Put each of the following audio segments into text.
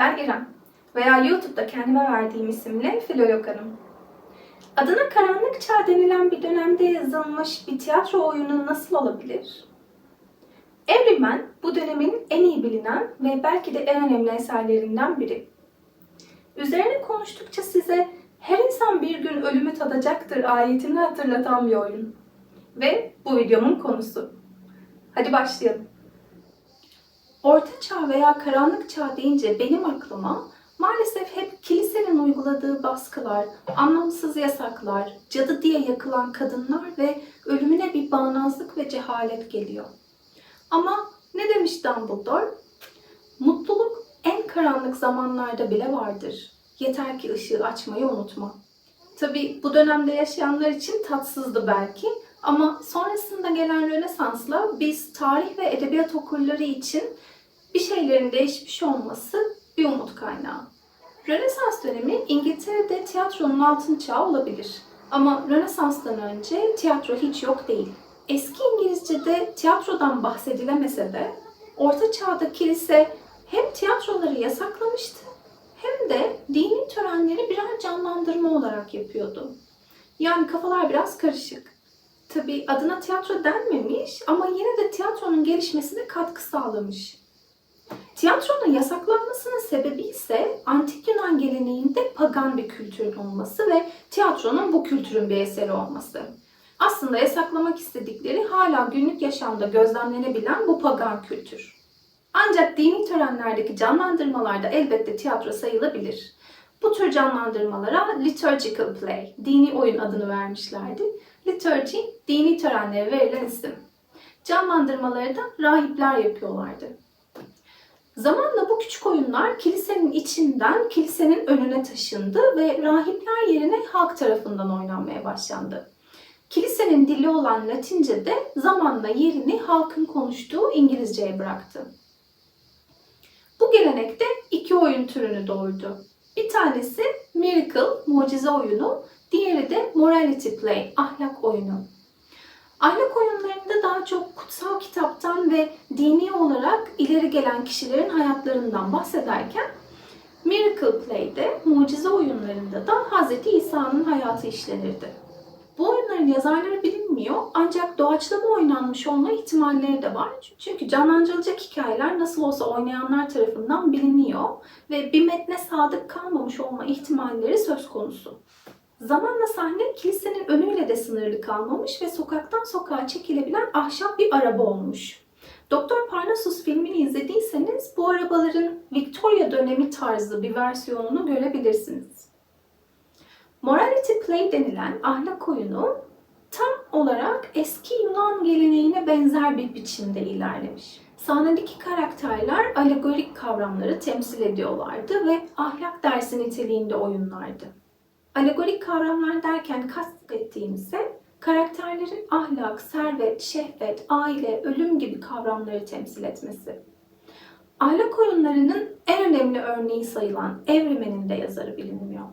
Ben İrem veya YouTube'da kendime verdiğim isimle Filolog Hanım. Adına karanlık çağ denilen bir dönemde yazılmış bir tiyatro oyunu nasıl olabilir? Everyman bu dönemin en iyi bilinen ve belki de en önemli eserlerinden biri. Üzerine konuştukça size her insan bir gün ölümü tadacaktır ayetini hatırlatan bir oyun. Ve bu videomun konusu. Hadi başlayalım. Orta çağ veya karanlık çağ deyince benim aklıma maalesef hep kilisenin uyguladığı baskılar, anlamsız yasaklar, cadı diye yakılan kadınlar ve ölümüne bir bağnazlık ve cehalet geliyor. Ama ne demiş Dumbledore? Mutluluk en karanlık zamanlarda bile vardır. Yeter ki ışığı açmayı unutma. Tabi bu dönemde yaşayanlar için tatsızdı belki ama sonrasında gelen Rönesans'la biz tarih ve edebiyat okurları için bir şeylerin değişmiş olması bir umut kaynağı. Rönesans dönemi İngiltere'de tiyatronun altın çağı olabilir. Ama Rönesans'tan önce tiyatro hiç yok değil. Eski İngilizce'de tiyatrodan bahsedilemese de Orta Çağ'da kilise hem tiyatroları yasaklamıştı hem de dini törenleri birer canlandırma olarak yapıyordu. Yani kafalar biraz karışık. Tabi adına tiyatro denmemiş ama yine de tiyatronun gelişmesine katkı sağlamış. Tiyatronun yasaklanmasının sebebi ise antik Yunan geleneğinde pagan bir kültürün olması ve tiyatronun bu kültürün bir eseri olması. Aslında yasaklamak istedikleri hala günlük yaşamda gözlemlenebilen bu pagan kültür. Ancak dini törenlerdeki canlandırmalarda elbette tiyatro sayılabilir. Bu tür canlandırmalara liturgical play, dini oyun adını vermişlerdi. Liturgy, dini törenlere verilen isim. Canlandırmaları da rahipler yapıyorlardı. Zamanla bu küçük oyunlar kilisenin içinden kilisenin önüne taşındı ve rahipler yerine halk tarafından oynanmaya başlandı. Kilisenin dili olan Latince de zamanla yerini halkın konuştuğu İngilizceye bıraktı. Bu gelenekte iki oyun türünü doğurdu. Bir tanesi Miracle, mucize oyunu, diğeri de Morality Play, ahlak oyunu. Ahlak oyunlarında daha çok kutsal kitaptan ve dini olarak ileri gelen kişilerin hayatlarından bahsederken Miracle Play'de, mucize oyunlarında da Hz. İsa'nın hayatı işlenirdi. Bu oyunların yazarları bilinmiyor ancak doğaçlama oynanmış olma ihtimalleri de var. Çünkü canlandırılacak hikayeler nasıl olsa oynayanlar tarafından biliniyor ve bir metne sadık kalmamış olma ihtimalleri söz konusu. Zamanla sahne kilisenin önüyle de sınırlı kalmamış ve sokaktan sokağa çekilebilen ahşap bir araba olmuş. Doktor Parnassus filmini izlediyseniz bu arabaların Victoria dönemi tarzı bir versiyonunu görebilirsiniz. Morality Play denilen ahlak oyunu tam olarak eski Yunan geleneğine benzer bir biçimde ilerlemiş. Sahnedeki karakterler alegorik kavramları temsil ediyorlardı ve ahlak dersi niteliğinde oyunlardı. Alegorik kavramlar derken kastettiğimse karakterlerin ahlak, servet, şehvet, aile, ölüm gibi kavramları temsil etmesi. Ahlak oyunlarının en önemli örneği sayılan Evrimen'in de yazarı bilinmiyor.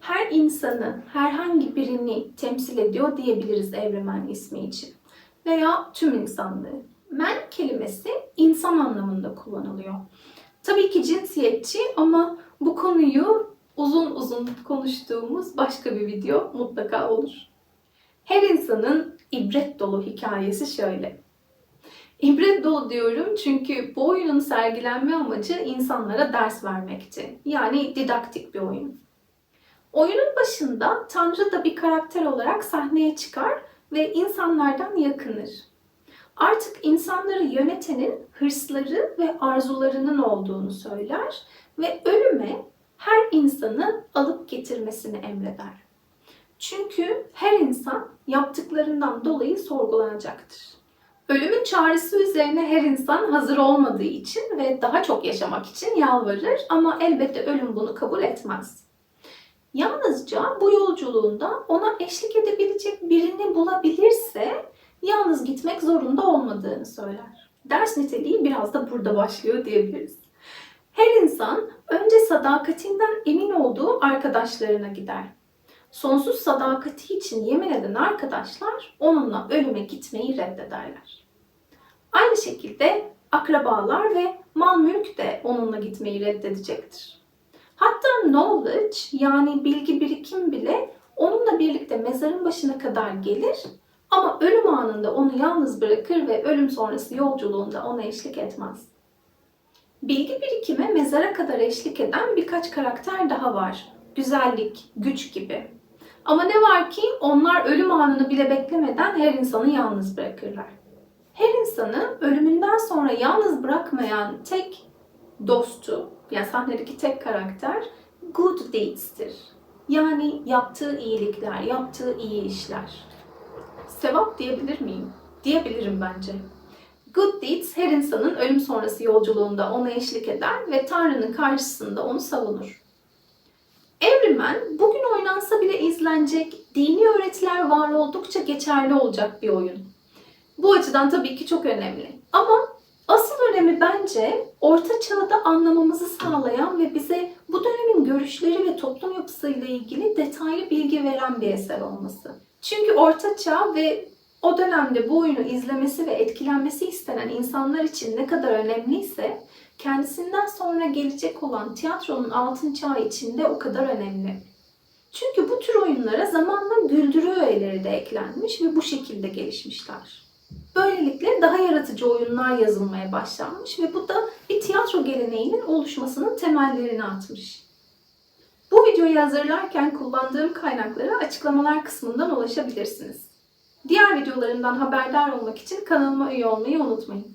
Her insanı, herhangi birini temsil ediyor diyebiliriz Evrimen ismi için. Veya tüm insanlığı. Men kelimesi insan anlamında kullanılıyor. Tabii ki cinsiyetçi ama bu konuyu uzun uzun konuştuğumuz başka bir video mutlaka olur. Her insanın ibret dolu hikayesi şöyle. İbret dolu diyorum çünkü bu oyunun sergilenme amacı insanlara ders vermekti. Yani didaktik bir oyun. Oyunun başında Tanrı da bir karakter olarak sahneye çıkar ve insanlardan yakınır. Artık insanları yönetenin hırsları ve arzularının olduğunu söyler ve ölüme her insanı alıp getirmesini emreder. Çünkü her insan yaptıklarından dolayı sorgulanacaktır. Ölümün çağrısı üzerine her insan hazır olmadığı için ve daha çok yaşamak için yalvarır ama elbette ölüm bunu kabul etmez. Yalnızca bu yolculuğunda ona eşlik edebilecek birini bulabilirse yalnız gitmek zorunda olmadığını söyler. Ders niteliği biraz da burada başlıyor diyebiliriz. Her insan önce sadakatinden emin olduğu arkadaşlarına gider. Sonsuz sadakati için yemin eden arkadaşlar onunla ölüme gitmeyi reddederler. Aynı şekilde akrabalar ve mal mülk de onunla gitmeyi reddedecektir. Hatta knowledge yani bilgi birikim bile onunla birlikte mezarın başına kadar gelir ama ölüm anında onu yalnız bırakır ve ölüm sonrası yolculuğunda ona eşlik etmez. Bilgi birikime mezara kadar eşlik eden birkaç karakter daha var. Güzellik, güç gibi. Ama ne var ki onlar ölüm anını bile beklemeden her insanı yalnız bırakırlar. Her insanı ölümünden sonra yalnız bırakmayan tek dostu, yani sahnedeki tek karakter good deeds'tir. Yani yaptığı iyilikler, yaptığı iyi işler. Sevap diyebilir miyim? Diyebilirim bence. Good deeds her insanın ölüm sonrası yolculuğunda ona eşlik eder ve Tanrı'nın karşısında onu savunur. Evrimen bugün oynansa bile izlenecek, dini öğretiler var oldukça geçerli olacak bir oyun. Bu açıdan tabii ki çok önemli. Ama asıl önemi bence orta çağda anlamamızı sağlayan ve bize bu dönemin görüşleri ve toplum yapısıyla ilgili detaylı bilgi veren bir eser olması. Çünkü orta çağ ve o dönemde bu oyunu izlemesi ve etkilenmesi istenen insanlar için ne kadar önemliyse kendisinden sonra gelecek olan tiyatronun altın çağı için de o kadar önemli. Çünkü bu tür oyunlara zamanla güldürü öğeleri de eklenmiş ve bu şekilde gelişmişler. Böylelikle daha yaratıcı oyunlar yazılmaya başlanmış ve bu da bir tiyatro geleneğinin oluşmasının temellerini atmış. Bu videoyu hazırlarken kullandığım kaynaklara açıklamalar kısmından ulaşabilirsiniz. Diğer videolarımdan haberdar olmak için kanalıma üye olmayı unutmayın.